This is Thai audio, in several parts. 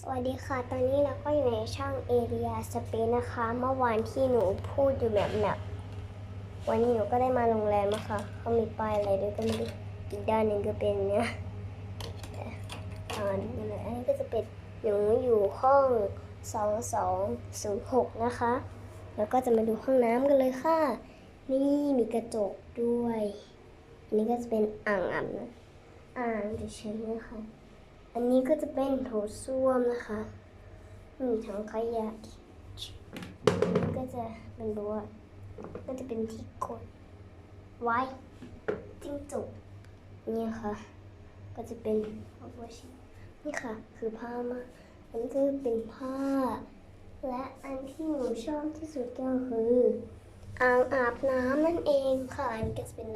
สวัสดีค่ะ ตอนนี้เราก็อยู่ในช่องเอเรียสเปนนะคะ เมื่อวานที่หนูพูดอยู่แบบแบบวันนี้หนูก็ได้มาโรงแรมนะคะเขามีป้ายอะไรด้วยก็ไม่รู้อีกด้านหนึ่งก็เป็นเนี้ยอ่านนี่เลยอันนี้ก็จะเป็นหนูอยู่ห้อง2206นะคะ แล้วก็จะมาดูห้องน้ำกันเลยค่ะ นี่มีกระจกด้วย อันนี้ก็จะเป็นอ่างอาบน้ำอ่างเฉยๆนะคะ อันนี้ก็จะเป็นโถส้วมนะคะมีถังขยะก็จะเป็นรั้วก็จะเป็นที่กดไว้จิ้งจกนี่ค่ะ ก็จะเป็นอาว้ชินี่ค่ะ คือผ้ามาอันนี้ก็เป็นผ้า และอันที่หนูชอบที่สุดก็คืออ่างอาบน้ำนั่นเองค่ะอันนี้ก็จะเป็น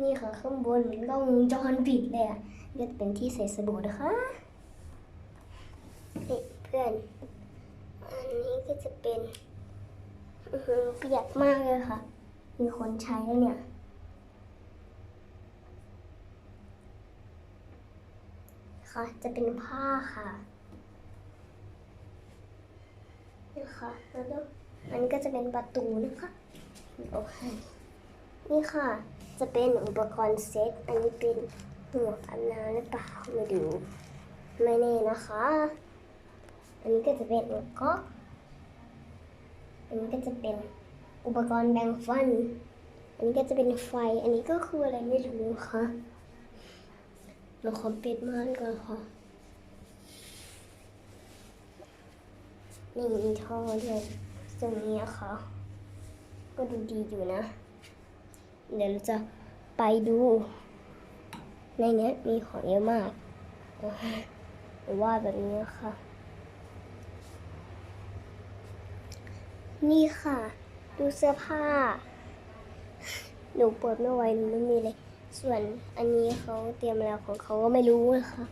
นี่ค่ะข้างบนเหมือนกล้องวงจรปิดเลยอะ ก็จะเป็นที่ใส่สบู่นะคะเพื่อน อันนี้ก็จะเป็นอื้อหือประหยัดมากเลยค่ะ มีคนใช้แล้วเนี่ยค่ะจะเป็นผ้าค่ะนี่ค่ะแล้วก็อันนี้ก็จะเป็นประตูนะคะโอเคนี่ค่ะ จะเป็นอุปกรณ์เซต อันนี้เป็น หมวกอาบน้ำหรือเปล่าไม่ดูไม่แน่นะคะ อันนี้ก็จะเป็นอุปกรณ์อันนี้ก็จะเป็นอุปกรณ์แบ่งฟัน อันนี้ก็จะเป็นไฟ อันนี้ก็คืออะไรไม่รู้ค่ะเราขอปิดม่านก่อนค่ะนี่มีท่อด้วยตรงนี้อะค่ะก็ดูดีอยู่นะ เดี๋ยวเราจะไปดู ในนี้มีของเยอะมากหรือว่าแบบนี้ค่ะ นี่ค่ะ ดูเสื้อผ้า หนูเปิดไม่ไหวหนูไม่มีเลย ส่วนอันนี้เขาเตรียมแล้วของเขาก็ไม่รู้นะคะ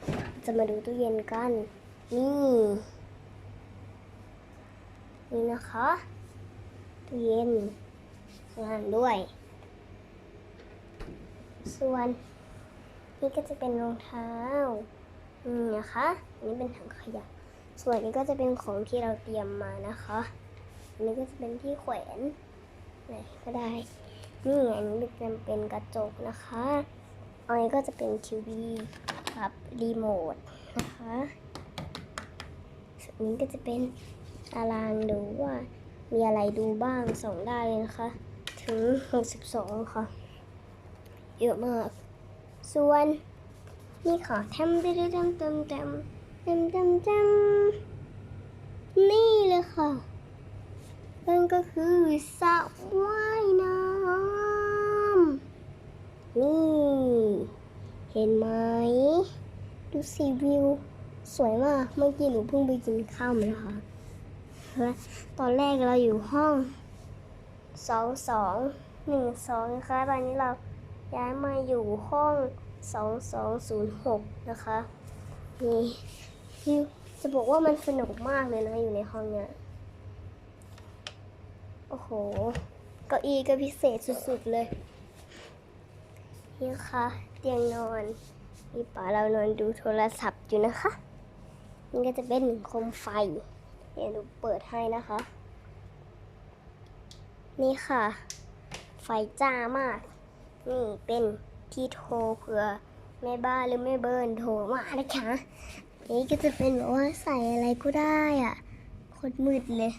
จะมาดูตู้เย็นกัน นี่ นี่นะคะตู้เย็นงานด้วย ส่วน นี่ก็จะเป็นรองเท้านี่นะคะอันนี้เป็นถังขยะ ส่วนนี้ก็จะเป็นของที่เราเตรียมมานะคะอันนี้ก็จะเป็นที่แขวนไหนก็ได้ นี่อันนี้เป็นเป็นกระจกนะคะอันนี้ก็จะเป็นทีวีกับรีโมทนะคะส่วนนี้ก็จะเป็นตารางดูว่า มีอะไรดูบ้างสองได้เลยนะคะ ถึง 62 ค่ะ เยอะมาก ส่วนนี่ค่ะแทมเต็มเต็มเต็มเต็มเต็มเต็มเต็มนี่เลยค่ะนั่นก็คือสระว่ายน้ำนี่ เห็นไหม ดูสิวิว สวยมาก เมื่อกี้หนูเพิ่งไปกินข้าวมานะคะและตอนแรกเราอยู่ห้องสองสองหนึ่งสองนะคะตอนนี้เรา ย้ายมาอยู่ห้อง 2206 นะคะ นี่คือจะบอกว่ามันสนุกมากเลยนะอยู่ในห้องเนี้ย โอ้โห เก้าอี้ก็พิเศษสุดๆเลย นี่ค่ะ เตียงนอนนี่ป๋าเรานอนดูโทรศัพท์อยู่นะคะ นี่ก็จะเป็นหนึ่งโคมไฟ เดี๋ยวหนูเปิดให้นะคะ นี่ค่ะ ไฟจ้ามาก นี่เป็นที่โทรเผื่อแม่บ้านหรือแม่เบิร์นโทรมานะคะนี่ก็จะเป็นแบบว่าใส่อะไรก็ได้อะโคตรมืดเลย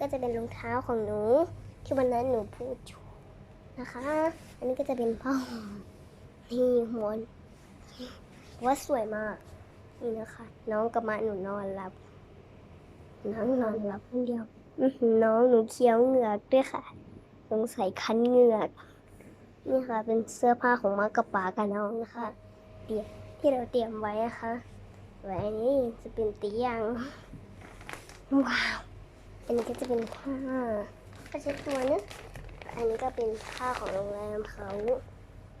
ก็จะเป็นรองเท้าของหนู ที่วันนั้นหนูพูดอยู่นะคะ อันนี้ก็จะเป็นผ้าห่มนี่หมอนว่าสวยมาก นี่นะคะ น้องกับมาหนูนอนหลับ น้องนอนหลับคนเดียว น้องหนูเคี้ยวเหงือกด้วยค่ะ สงสัยคันเหงือก นี่ค่ะเป็นเสื้อผ้าของมากับป๋ากับน้องนะคะเตียที่เราเตรียมไว้นะคะไว้อันนี้จะเป็นเตียงว้าวอันนี้ก็จะเป็นผ้าผ้าเช็ดตัวนะอันนี้ก็เป็นผ้าของโรงแรมเขา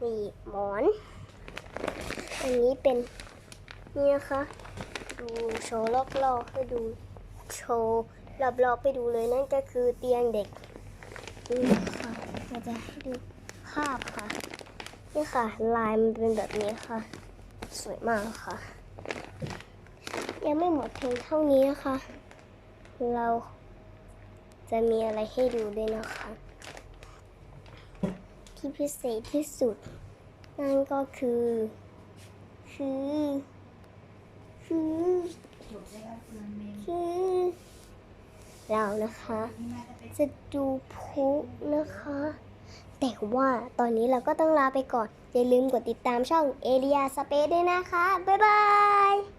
นี่หมอน อันนี้เป็นนี่นะคะดูโชว์รอบๆให้ดูโชว์รอบๆไปดูเลยนั่นก็คือเตียงเด็กนี่ค่ะเราจะให้ดูาพค่ะ นี่ค่ะ ลายมันเป็นแบบนี้ค่ะ สวยมากค่ะ ยังไม่หมดเพียงเท่านี้นะคะ เราจะมีอะไรให้ดูด้วยนะคะ ที่พิเศษที่สุด นั่นก็คือ คือ คือ คือ เรานะคะ จะดูพุนะคะ แต่ว่าตอนนี้เราก็ต้องลาไปก่อน อย่าลืมกดติดตามช่องเอเรียสเปซด้วยนะคะ บ๊ายบาย